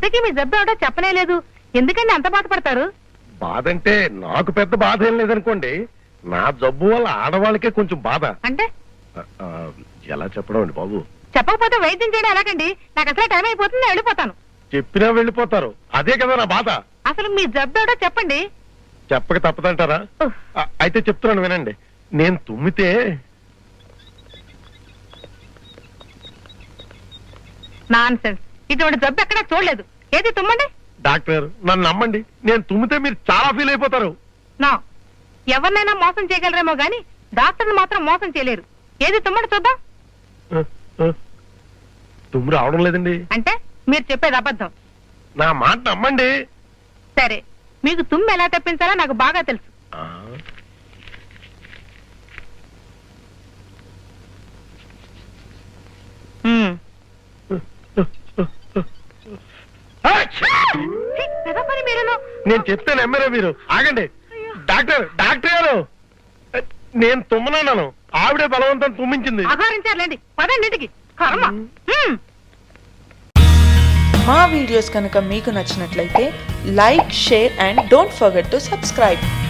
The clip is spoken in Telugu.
ఇంతకీ మీ జబ్బు ఏమిటో చెప్పనే లేదు. ఎందుకండి అంత బాధపడతారు? బాధ అంటే నాకు పెద్ద బాధ ఏం లేదనుకోండి నా జబ్బు వల్ల ఆడవాళ్ళకే కొంచెం బాధ. అంటే? ఆ, ఆ, ఎలా చెప్పడం అండి బాబు? చెప్పకపోతే వైద్యం చేయడం ఎలాగండి? నాకు అసలే టైం అయిపోతుంది నేను వెళ్ళిపోతాను. చెప్పినా వెళ్ళిపోతారు. అదే కదా నా బాధ. అసలు మీ జబ్బు ఏమిటో చెప్పండి. చెప్పక తప్పదంటారా. ఆ, అయితే చెప్తున్నాను వినండి. నేను తుమ్మితే నాన్ సెన్స్ ఇటువంటి జబ్బు ఎక్కడా చూడలేదు. ఏది తుమ్మండి? డాక్టర్ నన్ను నమ్మండి. నేను తుమ్మితే మీరు చాలా ఫీల్ అయిపోతారు. నా ఎవరినైనా మోసం చేయగలరేమో గాని డాక్టర్ని మాత్రం మోసం చేయలేరు. ఏది తుమ్మండి చూద్దాం. తుమ్ము రావడం లేదండి. అంటే మీరు చెప్పేది అబద్ధం. నా మాట నమ్మండి. సరే మీకు తుమ్ము ఎలా తప్పించాలో నాకు బాగా తెలుసు ఆ. హ్మ్. మీరును. నేను చెప్తే నమ్మరా మీరు. ఆగండి. డాక్టర్ డాక్టర్ గారు. నేను తుమ్మనన్నాను. ఆవిడే బలవంతం తుమ్మించింది. అఘోరించారులేండి పదండి ఇంటికి. కర్మ. హ్మ్. మా వీడియోస్ కనుక మీకు నచ్చినట్లయితే like share and don't forget to subscribe.